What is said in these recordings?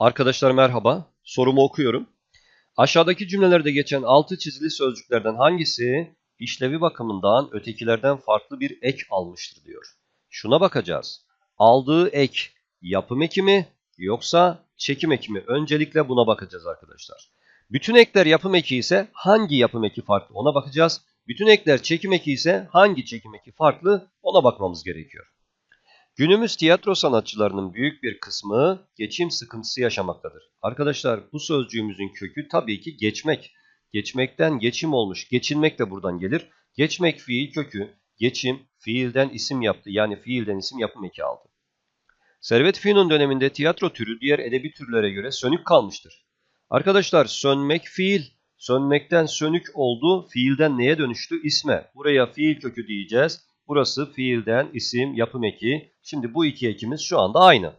Arkadaşlar merhaba. Sorumu okuyorum. Aşağıdaki cümlelerde geçen altı çizili sözcüklerden hangisi işlevi bakımından ötekilerden farklı bir ek almıştır diyor. Şuna bakacağız. Aldığı ek yapım eki mi yoksa çekim eki mi? Öncelikle buna bakacağız arkadaşlar. Bütün ekler yapım eki ise hangi yapım eki farklı ona bakacağız. Bütün ekler çekim eki ise hangi çekim eki farklı ona bakmamız gerekiyor. Günümüz tiyatro sanatçılarının büyük bir kısmı geçim sıkıntısı yaşamaktadır. Arkadaşlar bu sözcüğümüzün kökü tabii ki geçmek. Geçmekten geçim olmuş. Geçinmek de buradan gelir. Geçmek fiil kökü. Geçim fiilden isim yaptı. Yani fiilden isim yapım eki aldı. Servet Fünun döneminde tiyatro türü diğer edebi türlere göre sönük kalmıştır. Arkadaşlar sönmek fiil. Sönmekten sönük oldu. Fiilden neye dönüştü? İsme. Buraya fiil kökü diyeceğiz. Burası fiilden isim yapım eki. Şimdi bu iki ekimiz şu anda aynı.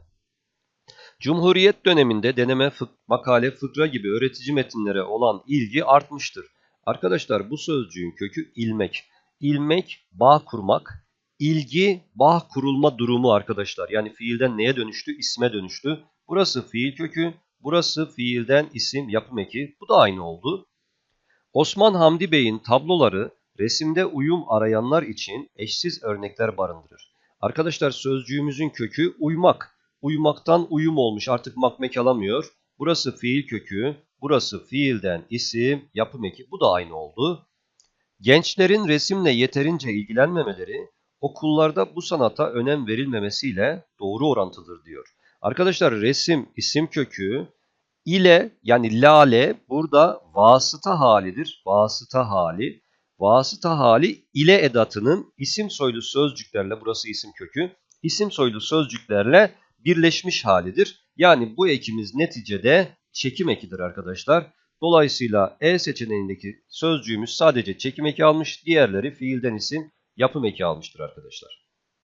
Cumhuriyet döneminde deneme, fık, makale, fıkra gibi öğretici metinlere olan ilgi artmıştır. Arkadaşlar bu sözcüğün kökü ilmek. İlmek, bağ kurmak. İlgi, bağ kurulma durumu arkadaşlar. Yani fiilden neye dönüştü? İsme dönüştü. Burası fiil kökü, burası fiilden isim yapım eki. Bu da aynı oldu. Osman Hamdi Bey'in tabloları resimde uyum arayanlar için eşsiz örnekler barındırır. Arkadaşlar sözcüğümüzün kökü uymak. Uyumaktan uyum olmuş artık makmek alamıyor. Burası fiil kökü, burası fiilden isim, yapım eki. Bu da aynı oldu. Gençlerin resimle yeterince ilgilenmemeleri okullarda bu sanata önem verilmemesiyle doğru orantılıdır diyor. Arkadaşlar resim isim kökü ile yani lale burada vasıta halidir. Vasıta hali. Vasıta hali ile edatının isim soylu sözcüklerle burası isim kökü. isim soylu sözcüklerle birleşmiş halidir. Yani bu ekimiz neticede çekim ekidir arkadaşlar. Dolayısıyla E seçeneğindeki sözcüğümüz sadece çekim eki almış. Diğerleri fiilden isim yapım eki almıştır arkadaşlar.